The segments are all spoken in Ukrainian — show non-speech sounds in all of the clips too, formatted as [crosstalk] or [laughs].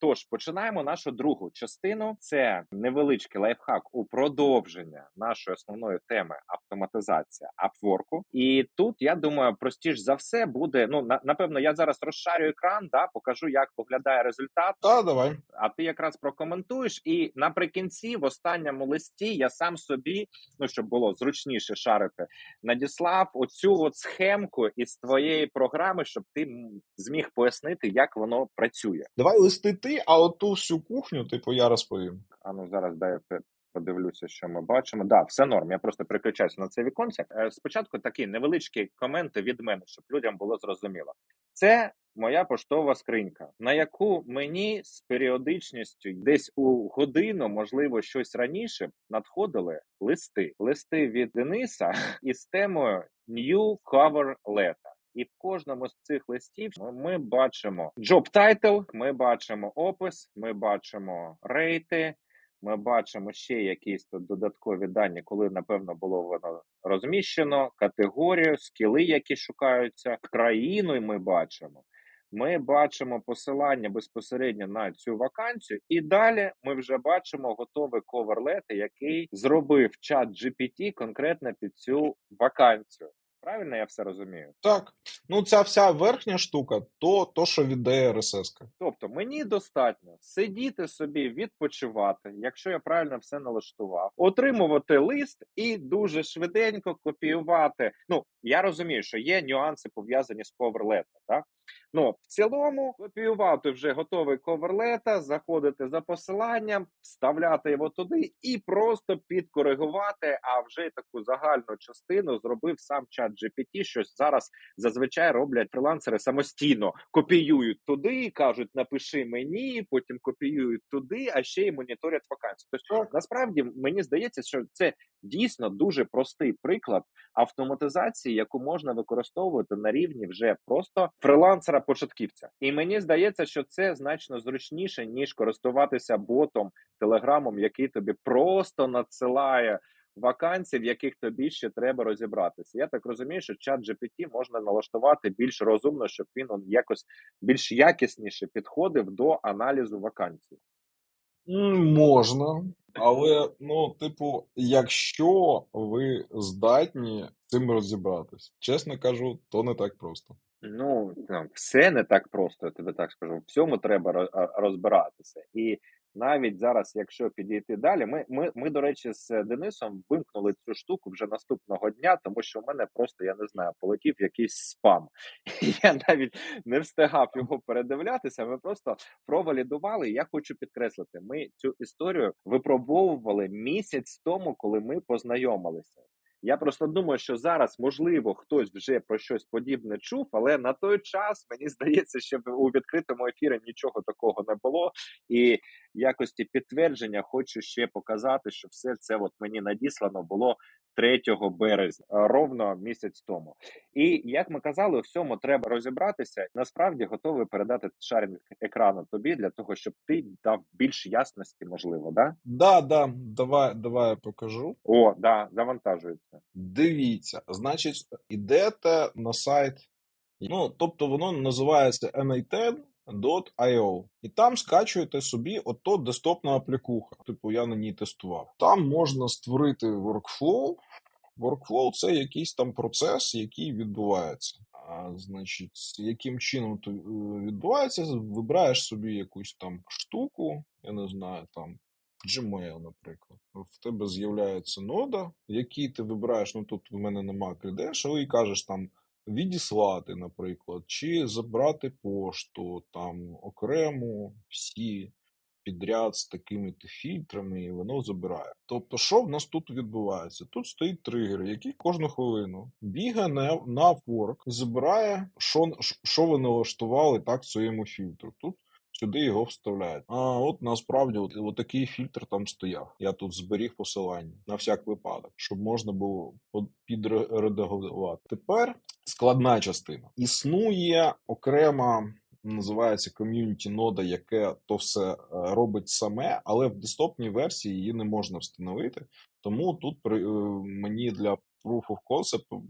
Тож починаємо нашу другу частину. Це невеличкий лайфхак у продовження нашої основної теми автоматизація апворку. І тут я думаю, простіш за все буде. Ну на, напевно, я зараз розшарю екран, да покажу, як виглядає результат. Та давай. А ти якраз прокоментуєш. І наприкінці, в останньому листі, я сам собі, ну щоб було зручніше шарити, надіслав оцю от схемку із твоєї програми, щоб ти зміг пояснити, як воно працює. Давай листи ти, а от ту всю кухню, типу, я розповім. А ну зараз дай я подивлюся, що ми бачимо. Да, все норм. Я просто переключаюся на це віконце. Е, Спочатку такі невеличкі коменти від мене, щоб людям було зрозуміло. Це моя поштова скринька, на яку мені з періодичністю десь у годину, можливо, щось раніше надходили листи. Листи від Дениса [laughs] із темою New Cover Letter. І в кожному з цих листів ми- бачимо job title, ми бачимо опис, ми бачимо рейти, ми бачимо ще якісь тут додаткові дані, коли напевно було воно розміщено, категорію, скіли, які шукаються, країну ми бачимо. Ми бачимо посилання безпосередньо на цю вакансію, і далі ми вже бачимо готовий коверлет, який зробив чат GPT конкретно під цю вакансію. Правильно я все розумію? Так. Ну, ця вся верхня штука, то, то що віддає РСС. Тобто мені достатньо сидіти собі, відпочивати, якщо я правильно все налаштував, отримувати лист і дуже швиденько копіювати. Ну я розумію, що є нюанси пов'язані з коверлетом, так? Ну, в цілому, копіювати вже готовий коверлета, заходити за посиланням, вставляти його туди і просто підкоригувати. А вже таку загальну частину зробив сам чат GPT, що зараз зазвичай роблять фрилансери самостійно, копіюють туди, кажуть, напиши мені, потім копіюють туди, а ще й моніторять вакансії. Тобто, насправді мені здається, що це дійсно дуже простий приклад автоматизації, яку можна використовувати на рівні вже просто фрилансера-початківця. І мені здається, що це значно зручніше ніж користуватися ботом, телеграмом, який тобі просто надсилає вакансій, в яких тобі ще треба розібратися. Я так розумію, що чат GPT можна налаштувати більш розумно, щоб він якось більш якісніше підходив до аналізу вакансій. Можна, але, ну, типу, якщо ви здатні цим розібратись, чесно кажу, то не так просто. Ну, все не так просто, я тобі так скажу. В цьому треба ро- розбиратися. І навіть зараз, якщо підійти далі, ми, ми, ми, до речі, з Денисом вимкнули цю штуку вже наступного дня, тому що в мене просто, я не знаю, полетів якийсь спам. Я навіть не встигав його передивлятися. Ми просто провалідували. Я хочу підкреслити, ми цю історію випробовували місяць тому, коли ми познайомилися. Я просто думаю, що зараз, можливо, хтось вже про щось подібне чув, але на той час мені [laughs] здається, що у відкритому ефірі нічого такого не було. І якості підтвердження хочу ще показати, що все це от мені надіслано було 3 березня, ровно місяць тому. І як ми казали, у всьому треба розібратися. Насправді готовий передати шаринг екрану тобі для того, щоб ти дав більш ясності, можливо, да? Да, да, давай, давай я покажу. О, да, завантажується. Дивіться, значить, ідете на сайт, ну, тобто воно називається na10.io. І там скачуєте собі ото десктопна аплікуха. Типу, я на ній тестував. Там можна створити workflow. Workflow – це якийсь там процес, який відбувається. А, значить, яким чином то е, відбувається, вибираєш собі якусь там штуку, я не знаю, там Gmail, наприклад. В тебе з'являється нода, в якій ти вибираєш, ну тут в мене нема credential, і кажеш там відіслати, наприклад, чи забрати пошту, там окремо всі підряд з такими-то фільтрами, і воно забирає. Тобто, що в нас тут відбувається? Тут стоїть тригер, який кожну хвилину бігає на, на форк, забирає, що, що ви налаштували так своєму фільтру. Тут сюди його вставляють. А от насправді от, от такий фільтр там стояв. Я тут зберіг посилання на всяк випадок, щоб можна було підредагувати. Тепер складна частина. Існує окрема. Називається ком'юніті нода, яке то все е, робить саме, але в десктопній версії її не можна встановити. Тому тут при, е, мені для proof of concept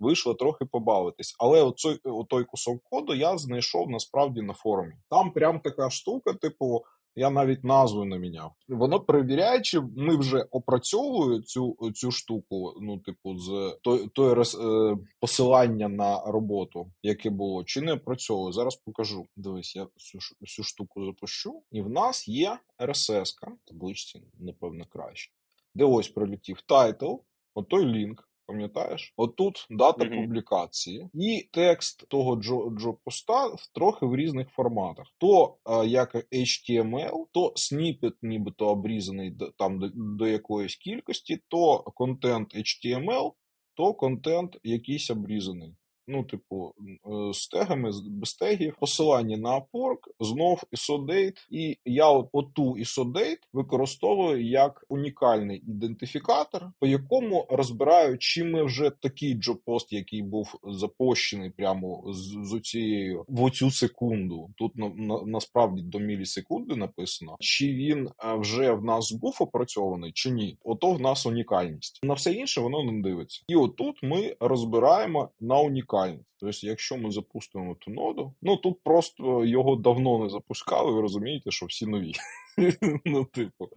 вийшло трохи побавитись. Але оцей, отой кусок коду я знайшов насправді на форумі. Там прям така штука, типу. Я навіть назву не міняв. Воно перевіряє, чи ми вже опрацьовуємо цю, цю штуку, ну, типу, з той, той роз, е, посилання на роботу, яке було, чи не опрацьовую. Зараз покажу. Дивись, я цю, цю штуку запущу, і в нас є RSS-ка, табличці, напевно, краще. Де ось прилетів тайтл, отой лінк. Пам'ятаєш? Отут дата Мгм. публікації і текст того джо-джо-поста в трохи в різних форматах. То е, як HTML, то сніпет, нібито обрізаний там до, до якоїсь кількості, то контент HTML, то контент якийсь обрізаний. Ну, типу, е, з тегами, без тегів, посилання на Upwork, знов ISO-date, і я оту ISO-date використовую як унікальний ідентифікатор, по якому розбираю, чи ми вже такий джоб-пост, який був запущений прямо з, з цією в оцю секунду. Тут на, на, насправді до мілісекунди написано, чи він е, вже в нас був опрацьований, чи ні. Ото в нас унікальність. На все інше воно не дивиться. І отут ми розбираємо на унікальність. Тобто, якщо ми запустимо ту ноду, ну тут просто його давно не запускали, ви розумієте, що всі нові. [laughs] Ну, типу,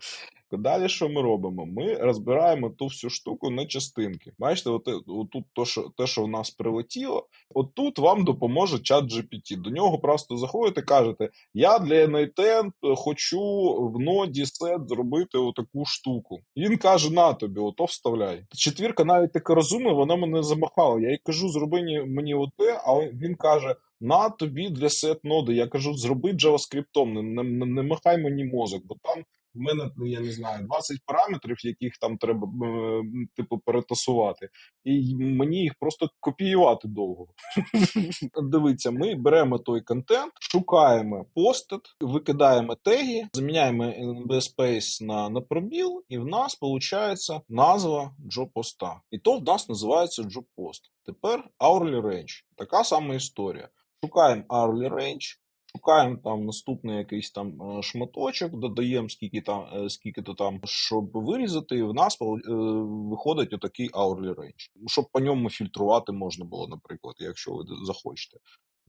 далі що ми робимо? Ми розбираємо ту всю штуку на частинки. Бачите, от, отут то, що, те, що в нас прилетіло, отут вам допоможе чат GPT. До нього просто заходите, кажете: я для NIT хочу в ноді сет зробити отаку штуку. Він каже: на тобі, ото вставляй. Четвірка навіть таке розумна, вона мене замахала. Я їй кажу, зроби мені оте, а він каже. На тобі для сет ноди. Я кажу, зроби JavaScript, не, не, не, махай мені мозок, бо там в мене, ну, я не знаю, 20 параметрів, яких там треба е, типу перетасувати, і мені їх просто копіювати довго. [laughs] Дивіться, ми беремо той контент, шукаємо постат, викидаємо теги, заміняємо NB Space на, на пробіл, і в нас виходить назва джоб-поста. І то в нас називається джоб-пост. Тепер hourly range. Така сама історія. Шукаємо hourly range, шукаємо там наступний якийсь там е, шматочок, додаємо скільки там, е, скільки то там, щоб вирізати, і в нас е, виходить отакий hourly range. Щоб по ньому фільтрувати можна було, наприклад, якщо ви захочете.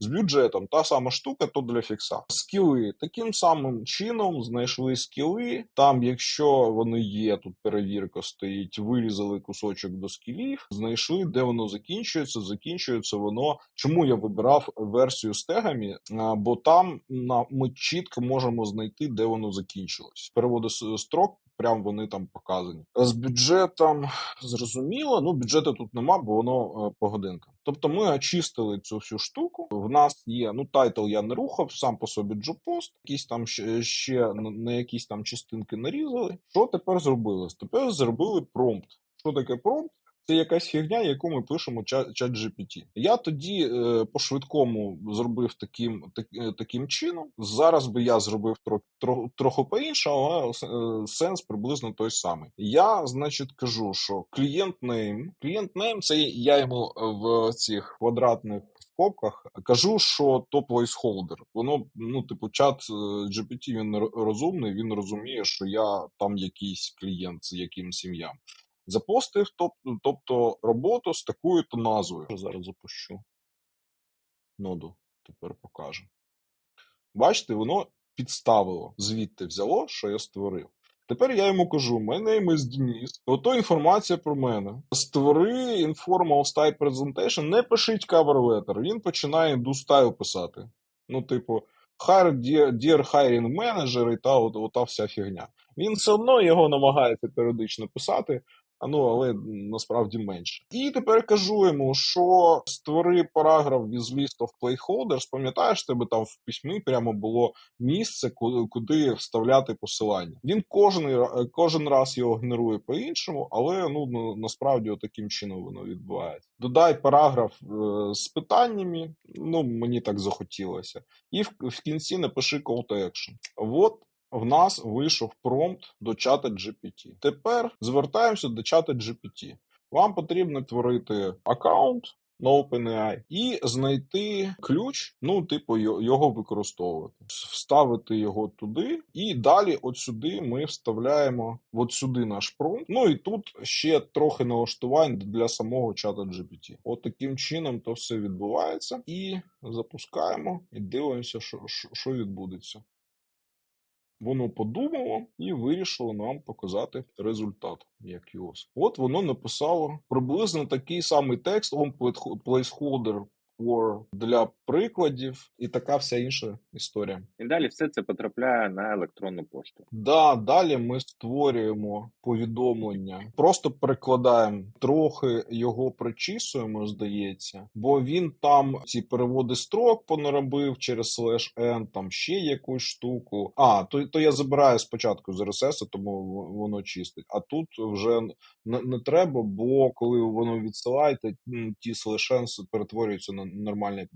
З бюджетом та сама штука, то для фікса. Скіли таким самим чином знайшли скіли. Там, якщо вони є, тут перевірка стоїть, вирізали кусочок до скілів, знайшли, де воно закінчується. Закінчується воно. Чому я вибирав версію з тегами? Бо там на ми чітко можемо знайти, де воно закінчилось. Переводи строк. Прям вони там показані. З бюджетом зрозуміло. Ну, бюджету тут нема, бо воно е, по годинкам. Тобто ми очистили цю всю штуку. В нас є, ну, тайтл я не рухав, сам по собі джопост, якісь там ще, на якісь там частинки нарізали. Що тепер зробили? Тепер зробили промпт. Що таке промпт? Це якась фігня, яку ми пишемо чат, GPT. Я тоді е, по швидкому зробив таким, так, е, таким чином. Зараз би я зробив тро, тро, трохи по-іншому, але е, сенс приблизно той самий. Я, значить, кажу, що клієнт name, клієнт name це я йому в цих квадратних скобках кажу, що то placeholder. Воно, ну, типу, чат е, GPT він розумний, він розуміє, що я там якийсь клієнт з якимсь ім'ям. Запостив, тоб- тобто роботу з такою то назвою. Зараз запущу ноду, тепер покажу. Бачите, воно підставило, звідти взяло, що я створив. Тепер я йому кажу: my name is Денис. Ото інформація про мене. Створи informal style presentation, не пишіть cover letter. Він починає do style писати. Ну, типу, hire dear, dear hiring manager і та от, ота вся фігня. Він все одно його намагається періодично писати, ну, але насправді менше. І тепер кажу йому, що створи параграф with list of placeholders. Пам'ятаєш, тебе там в письмі прямо було місце, куди, куди вставляти посилання. Він кожен, кожен раз його генерує по-іншому, але ну насправді таким чином воно відбувається. Додай параграф е, з питаннями. Ну мені так захотілося, і в, в кінці напиши call to action. От в нас вийшов промпт до чата GPT. Тепер звертаємося до чата GPT. Вам потрібно творити аккаунт. на OpenAI і знайти ключ, ну, типу, його використовувати, вставити його туди, і далі, от сюди, ми вставляємо от сюди наш промпт. Ну і тут ще трохи налаштувань для самого чата GPT. От таким чином то все відбувається, і запускаємо, і дивимося, що, що, відбудеться. Воно подумало і вирішило нам показати результат, як його. От воно написало приблизно такий самий текст, он placeholder for для прикладів, і така вся інша історія. І далі все це потрапляє на електронну пошту. Да, далі ми створюємо повідомлення, просто перекладаємо трохи його причісуємо, здається, бо він там ці переводи строк понаробив через слеш n, там ще якусь штуку. А, то, то я забираю спочатку з RSS, тому воно чистить. А тут вже не, не треба, бо коли воно відсилає, то м, ті слеш n перетворюються на нормальні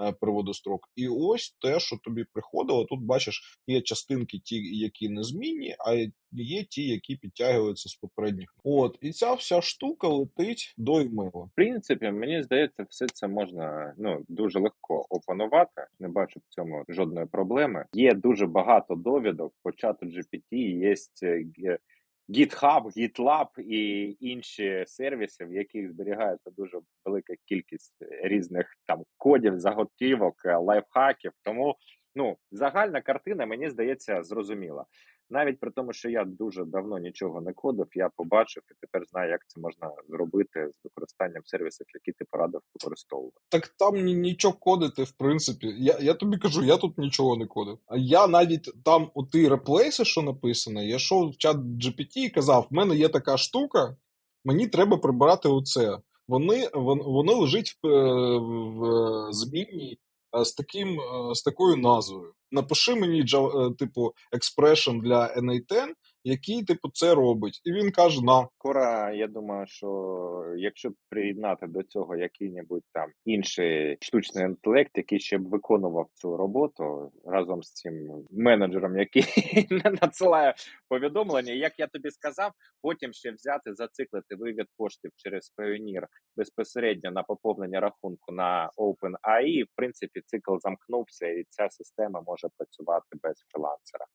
е, переводи. І ось те, що тобі приходило. Тут бачиш, є частинки, ті, які незмінні, а є ті, які підтягуються з попередніх. От, і ця вся штука летить до імейла. В принципі, мені здається, все це можна ну дуже легко опанувати. Не бачу в цьому жодної проблеми. Є дуже багато довідок по чату GPT, є е, GitHub, GitLab і інші сервіси, в яких зберігається дуже велика кількість різних там кодів, заготівок, е, лайфхаків. Тому ну загальна картина мені здається зрозуміла. Навіть при тому, що я дуже давно нічого не кодив, я побачив і тепер знаю, як це можна зробити з використанням сервісів, які ти порадив використовувати. Так там нічого кодити, в принципі. Я, я тобі кажу, я тут нічого не кодив. А я навіть там у ті реплейси, що написано, я йшов в чат GPT і казав: в мене є така штука, мені треба прибирати оце. Вони, вон- воно лежить в, е, в е, е, з таким з такою назвою. Напиши мені е, типу expression для NA10, який типу це робить. І він каже: на. Скоро я думаю, що якщо приєднати до цього який-небудь там інший штучний інтелект, який ще б виконував цю роботу разом з цим менеджером, який [laughs] надсилає повідомлення, як я тобі сказав, потім ще взяти, зациклити вивід коштів через Payoneer безпосередньо на поповнення рахунку на OpenAI, в принципі, цикл замкнувся, і ця система може працювати без фрілансера.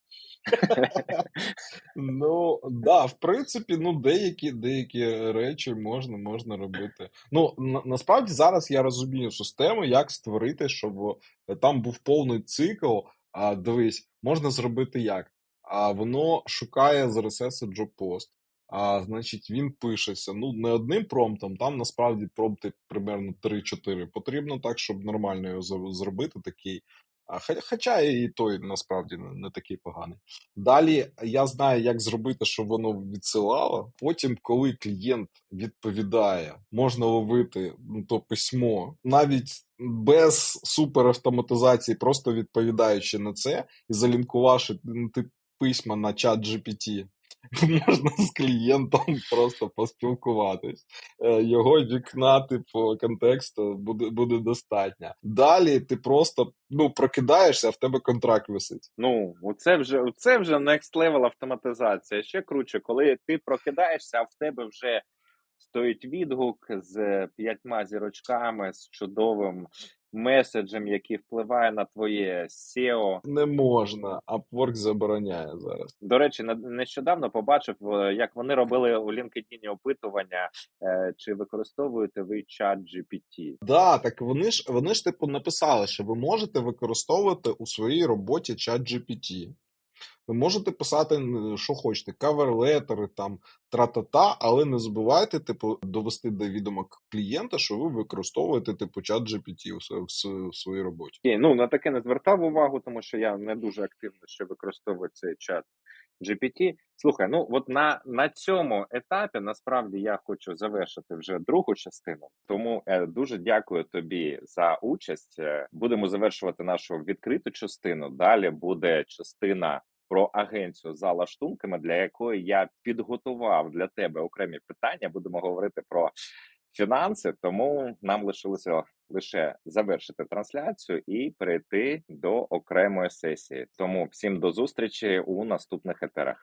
[laughs] Ну да, в принципі, ну деякі деякі речі можна, можна робити. Ну на, насправді зараз я розумію систему, як створити, щоб е, там був повний цикл. А дивись, можна зробити як? А воно шукає з RSS джоб-пост. А значить, він пишеться. Ну, не одним промптом, там насправді промпти примерно 3-4. Потрібно так, щоб нормально його зро- зробити такий. А, хо- Хоча і той насправді не, такий поганий. Далі я знаю, як зробити, щоб воно відсилало. Потім, коли клієнт відповідає, можна ловити ну, то письмо навіть без суперавтоматизації, просто відповідаючи на це і залінкувавши ну, письма на чат GPT. Можна з клієнтом просто поспілкуватись. Е, Його вікна, типу, контексту буде, буде достатньо. Далі ти просто ну, прокидаєшся, а в тебе контракт висить. Ну, це вже це вже next level автоматизація. Ще круче, коли ти прокидаєшся, а в тебе вже стоїть відгук з п'ятьма зірочками, з чудовим меседжем, який впливає на твоє SEO. Не можна, Upwork забороняє зараз. До речі, нещодавно побачив, е, як вони робили у LinkedIn опитування, е, чи використовуєте ви чат GPT. Да, так вони ж вони ж типу написали, що ви можете використовувати у своїй роботі чат GPT. Ви можете писати, що хочете, каверлетери, там тра-та-та, але не забувайте, типу, довести до відома клієнта, що ви використовуєте типу чат GPT у, своїй роботі. Окей, Ну на таке не звертав увагу, тому що я не дуже активно ще використовую цей чат GPT. Слухай, ну от на, на цьому етапі насправді я хочу завершити вже другу частину. Тому е, дуже дякую тобі за участь. Е, Будемо завершувати нашу відкриту частину. Далі буде частина про агенцію за лаштунками, для якої я підготував для тебе окремі питання. Будемо говорити про фінанси, тому нам лишилося лише завершити трансляцію і перейти до окремої сесії. Тому всім до зустрічі у наступних етерах.